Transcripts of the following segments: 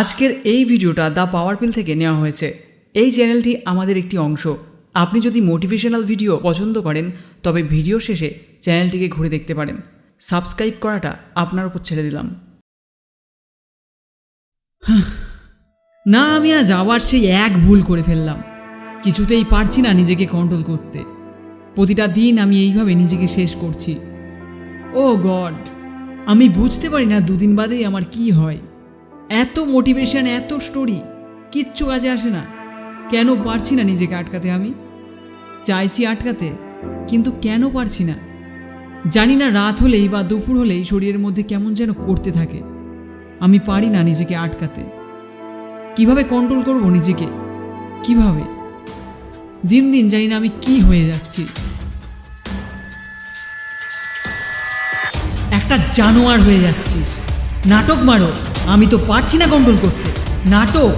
আজকের এই ভিডিওটা দ্য পাওয়ার পিল থেকে নেওয়া হয়েছে। এই চ্যানেলটি আমাদের একটি অংশ। আপনি যদি মোটিভেশনাল ভিডিও পছন্দ করেন, তবে ভিডিও শেষে চ্যানেলটিকে ঘুরে দেখতে পারেন। সাবস্ক্রাইব করাটা আপনার উপর ছেড়ে দিলাম। না, আমি আজ আবার সেই এক ভুল করে ফেললাম। কিছুতেই পারছি না নিজেকে কন্ট্রোল করতে। প্রতিটা দিন আমি এইভাবে নিজেকে শেষ করছি। ও গড, আমি বুঝতে পারি না দুদিন বাদেই আমার কি হয়। এত মোটিভেশন এত স্টোরি কিচ্ছু কাজে আসে না। কেন পারছি না নিজেকে আটকাতে আমি? চাইছি আটকাতে, কিন্তু কেন পারছি না? জানি না রাত হলেই বা দুপুর হলেই শরীরের মধ্যে কেমন যেন করতে থাকে। আমি পারি না নিজেকে আটকাতে। কীভাবে কন্ট্রোল করব নিজেকে? কীভাবে? দিন দিন জানি না আমি কি হয়ে যাচ্ছি। একটা জানোয়ার হয়ে যাচ্ছিস। নাটক মারো। আমি তো পারছি না কন্ট্রোল করতে। নাটক,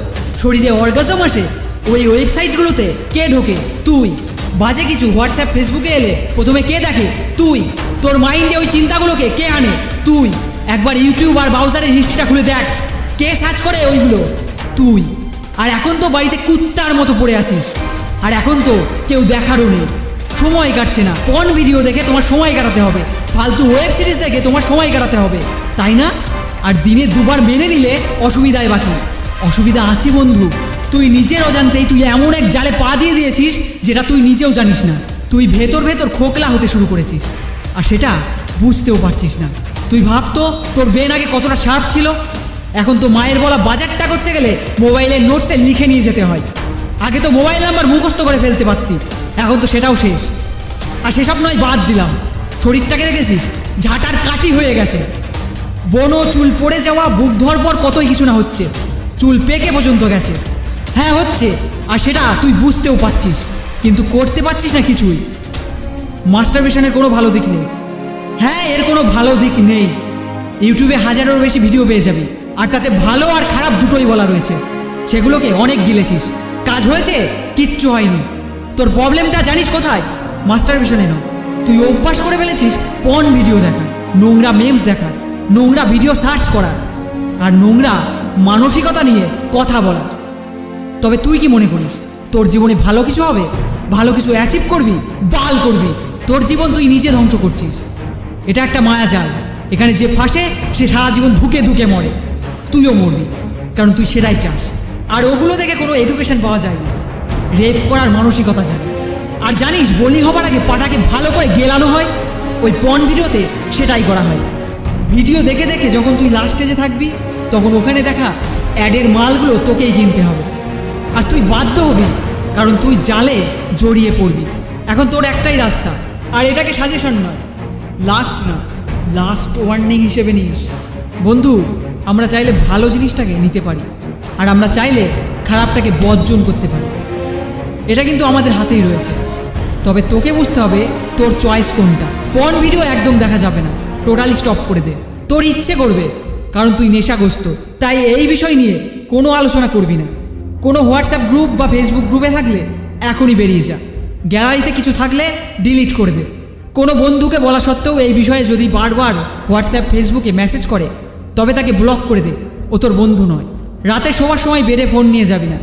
শরীরে অর্গাজম আসে, ওই ওয়েবসাইটগুলোতে কে ঢোকে? তুই। বাজে কিছু হোয়াটসঅ্যাপ, ফেসবুকে এলে প্রথমে কে দেখে? তুই। তোর মাইন্ডে ওই চিন্তাগুলোকে কে আনে? তুই। একবার ইউটিউব আর ব্রাউজারের হিস্ট্রিটা খুলে দেখ। কে সার্চ করে ওইগুলো? তুই। আর এখন তো বাড়িতে কুত্তার মতো পড়ে আছিস। আর এখন তো কেউ দেখারও নেই। সময় কাটছে না। পন ভিডিও দেখে তোমার সময় কাটাতে হবে। ফালতু ওয়েব সিরিজ দেখে তোমার সময় কাটাতে হবে। তাই না? আর দিনে দুবার মেনে নিলে অসুবিধায় বাকি। অসুবিধা আছে বন্ধু। তুই নিজের অজান্তেই তুই এমন এক জালে পা দিয়ে দিয়েছিস যেটা তুই নিজেও জানিস না। তুই ভেতর ভেতর খোকলা হতে শুরু করেছিস। আর সেটা বুঝতেও পারছিস না। তুই ভাবতো তোর বেন আগে কতটা শার্প ছিল। এখন তো মায়ের বলা বাজারটা করতে গেলে মোবাইলের নোটসে লিখে নিয়ে যেতে হয়। আগে তো মোবাইল নাম্বার মুখস্থ করে ফেলতে পারতি। এখন তো সেটাও শেষ। আর সেসব নয়, বাদ দিলাম। শরীরটাকে দেখেছিস? ঝাঁটার কাটি হয়ে গেছে। বনো চুল পড়ে যাওয়া, বুক ধর পর কতই কিছু না হচ্ছে। চুল পেকে পর্যন্ত গেছে। হ্যাঁ হচ্ছে। আর সেটা তুই বুঝতেও পারছিস। কিন্তু করতে পারছিস না কিছুই। মাস্টারবেশনের কোনো ভালো দিক নেই। হ্যাঁ এর কোনো ভালো দিক নেই। ইউটিউবে হাজারেরও বেশি ভিডিও পেয়ে যাবি। আর তাতে ভালো আর খারাপ দুটোই বলা রয়েছে। সেগুলোকে অনেক গিলেছিস। কাজ হয়েছে? কিচ্ছু হয়নি। তোর প্রবলেমটা জানিস কোথায়? মাস্টারবেশনে নয়। তুই অভ্যাস করে ফেলেছিস পন ভিডিও দেখার, নোংরা মেমস দেখার। নোংরা ভিডিও সার্চ করার আর নোংরা মানসিকতা নিয়ে কথা বলা। তবে তুই কি মনে করিস, তোর জীবনে ভালো কিছু হবে? ভালো কিছু অ্যাচিভ করবি, বাল করবি। তোর জীবন তুই নিজে ধ্বংস করছিস। এটা একটা মায়া জাল এখানে যে ফাঁসে, সে সারা জীবন ধুকে ধুকে মরে। তুইও মরবি, কারণ তুই সেটাই চাস। আর ওগুলো থেকে কোনো এডুকেশন পাওয়া যায় না রেপ করার মানসিকতা জানে। আর জানিস বলি হবার আগে পাটাকে ভালো করে গেলানো হয়। ওই পন ভিডিওতে সেটাই করা হয়। ভিডিও দেখে দেখে যখন তুই লাস্ট স্টেজে থাকবি, তখন ওখানে দেখা অ্যাডের মালগুলো তোকেই কিনতে হবে। আর তুই বাধ্য হবি, কারণ তুই জালে জড়িয়ে পড়বি। এখন তোর একটাই রাস্তা, আর এটাকে সাজেশন নয় লাস্ট না লাস্ট ওয়ার্নিং হিসেবে নিস। বন্ধু, আমরা চাইলে ভালো জিনিসটাকে নিতে পারি, আর আমরা চাইলে খারাপটাকে বর্জন করতে পারি। এটা কিন্তু আমাদের হাতেই রয়েছে। তবে তোকে বুঝতে হবে তোর চয়েস কোনটা। পন ভিডিও একদম দেখা যাবে না। টোটালি স্টপ করে দে। তোর ইচ্ছে করবে, কারণ তুই নেশাগ্রস্ত। তাই এই বিষয় নিয়ে কোনো আলোচনা করবি না। কোনো হোয়াটসঅ্যাপ গ্রুপ বা ফেসবুক গ্রুপে থাকলে এখনই বেরিয়ে যা। গ্যালারিতে কিছু থাকলে ডিলিট করে দে। কোনো বন্ধুকে বলা সত্ত্বেও এই বিষয়ে যদি বারবার হোয়াটসঅ্যাপ, ফেসবুকে মেসেজ করে, তবে তাকে ব্লক করে দে। ও তোর বন্ধু নয়। রাতে শোবার সময় বেডে ফোন নিয়ে যাবি না।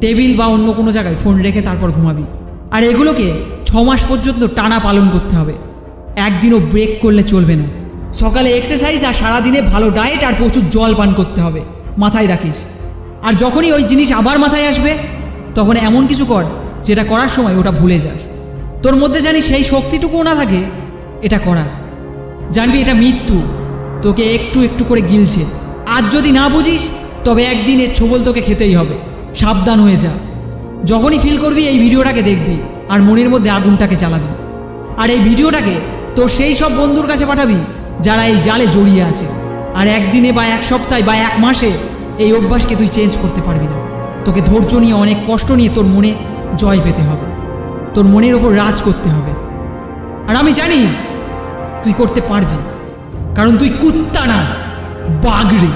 টেবিল বা অন্য কোনো জায়গায় ফোন রেখে তারপর ঘুমাবি। আর এগুলোকে ছ মাস পর্যন্ত টানা পালন করতে হবে। একদিনও ব্রেক করলে চলবে না। সকালে এক্সারসাইজ আর সারাদিনে ভালো ডায়েট আর প্রচুর জল পান করতে হবে। মাথায় রাখিস। আর যখনই ওই জিনিস আবার মাথায় আসবে, তখন এমন কিছু কর, যেটা করার সময় ওটা ভুলে যাস। তোর মধ্যে জানি সেই শক্তিটুকুও না থাকে, এটা করার। জানবি এটা মৃত্যু। তোকে একটু একটু করে গিলছে। আজ যদি না বুঝিস, তবে একদিন এর ছোবল তোকে খেতেই হবে। সাবধান হয়ে যা। যখনই ফিল করবি এই ভিডিওটাকে দেখবি, আর মনের মধ্যে আগুনটাকে জ্বালাবি। আর এই ভিডিওটাকে তোর সেই সব বন্ধুর কাছে পাঠাবি যারা এই জালে জড়িয়ে আছে। আর একদিনে বা এক সপ্তাহে বা এক মাসে এই অভ্যাসকে তুই চেঞ্জ করতে পারবি না। তোকে ধৈর্য নিয়ে অনেক কষ্ট নিয়ে তোর মনে জয় পেতে হবে। তোর মনের ওপর রাজ করতে হবে। আর আমি জানি তুই করতে পারবি। কারণ তুই কুত্তা না, বাগড়ি।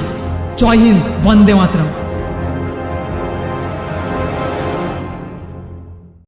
জয় হিন্দ, বন্দে মাতরম।